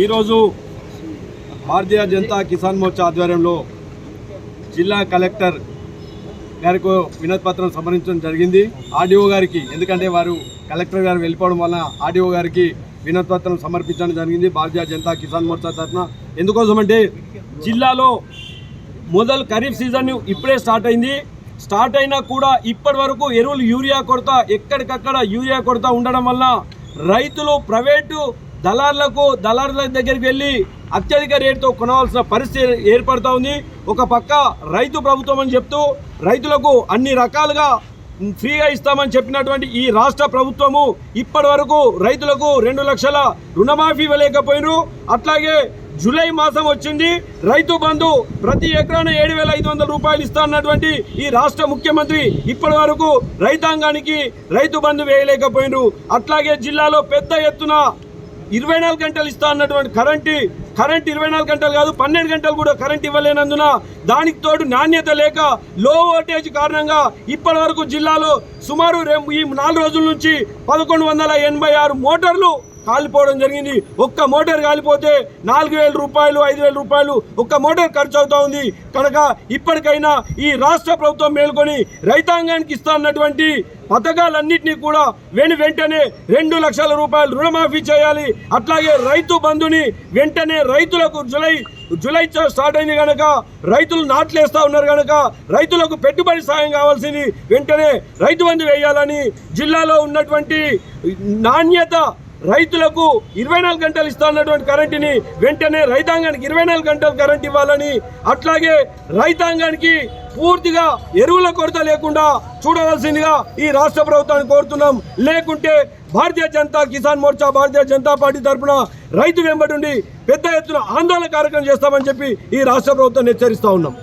ఈరోజు భారతీయ జనతా కిసాన్ మోర్చా ఆధ్వర్యంలో జిల్లా కలెక్టర్ గారికి వినతి పత్రం సమర్పించడం జరిగింది. ఆర్డీఓ గారికి ఎందుకంటే వారు కలెక్టర్ గారు వెళ్ళిపోవడం వలన ఆర్డీఓ గారికి వినతి పత్రం సమర్పించడం జరిగింది భారతీయ జనతా కిసాన్ మోర్చా తరఫున. ఎందుకోసం అంటే జిల్లాలో మొదలు ఖరీఫ్ సీజన్ ఇప్పుడే స్టార్ట్ అయింది. స్టార్ట్ అయినా కూడా ఇప్పటి వరకు ఎరువులు యూరియా కొరత ఎక్కడికక్కడ యూరియా కొరత ఉండడం వల్ల రైతులు ప్రైవేటు దళార్లకు దళారుల దగ్గరికి వెళ్ళి అత్యధిక రేటుతో కొనవలసిన పరిస్థితి ఏర్పడుతూ ఉంది. ఒక పక్క రైతు ప్రభుత్వం అని చెప్తూ రైతులకు అన్ని రకాలుగా ఫ్రీగా ఇస్తామని చెప్పినటువంటి ఈ రాష్ట్ర ప్రభుత్వము ఇప్పటి వరకు రైతులకు రెండు లక్షల రుణమాఫీ ఇవ్వలేకపోయినారు. అట్లాగే జూలై మాసం వచ్చింది రైతు బంధు ప్రతి ఎకరాన ఏడు వేల ఐదు వందల రూపాయలు ఇస్తా అన్నటువంటి ఈ రాష్ట్ర ముఖ్యమంత్రి ఇప్పటి వరకు రైతాంగానికి రైతు బంధు వేయలేకపోయినారు. అట్లాగే జిల్లాలో పెద్ద ఎత్తున ఇరవై నాలుగు గంటలు ఇస్తా అన్నటువంటి కరెంటు కరెంట్ ఇరవై నాలుగు గంటలు కాదు పన్నెండు గంటలు కూడా కరెంట్ ఇవ్వలేనందున దానికి తోడు నాణ్యత లేక లో వోల్టేజ్ కారణంగా ఇప్పటి వరకు జిల్లాలో సుమారు ఈ నాలుగు రోజుల నుంచి పదకొండు వందల ఎనభై ఆరు మోటార్లు కాలిపోవడం జరిగింది. ఒక్క మోటార్ కాలిపోతే నాలుగు వేల రూపాయలు ఐదు వేల రూపాయలు ఒక్క మోటార్ ఖర్చు అవుతా ఉంది. కనుక ఇప్పటికైనా ఈ రాష్ట్ర ప్రభుత్వం మేల్కొని రైతాంగానికి ఇస్తానన్నటువంటి పథకాలన్నింటినీ కూడా వెను వెంటనే రెండు లక్షల రూపాయలు రుణమాఫీ చేయాలి. అట్లాగే రైతు బంధుని వెంటనే రైతులకు జులై జులై స్టార్ట్ అయింది కనుక రైతులు నాట్లేస్తూ ఉన్నారు కనుక రైతులకు పెట్టుబడి సాయం కావాల్సింది. వెంటనే రైతు బంధు వేయాలని జిల్లాలో ఉన్నటువంటి నాణ్యత రైతులకు ఇరవై నాలుగు గంటలు ఇస్తున్నటువంటి కరెంటుని వెంటనే రైతాంగానికి ఇరవై నాలుగు గంటలు కరెంట్ ఇవ్వాలని అట్లాగే రైతాంగానికి పూర్తిగా ఎరువుల కొరత లేకుండా చూడవలసిందిగా ఈ రాష్ట్ర ప్రభుత్వాన్ని కోరుతున్నాం. లేకుంటే భారతీయ జనతా కిసాన్ మోర్చా భారతీయ జనతా పార్టీ తరఫున రైతు వెంబడి ఉండి పెద్ద ఎత్తున ఆందోళన కార్యక్రమం చేస్తామని చెప్పి ఈ రాష్ట్ర ప్రభుత్వాన్ని హెచ్చరిస్తా ఉన్నాం.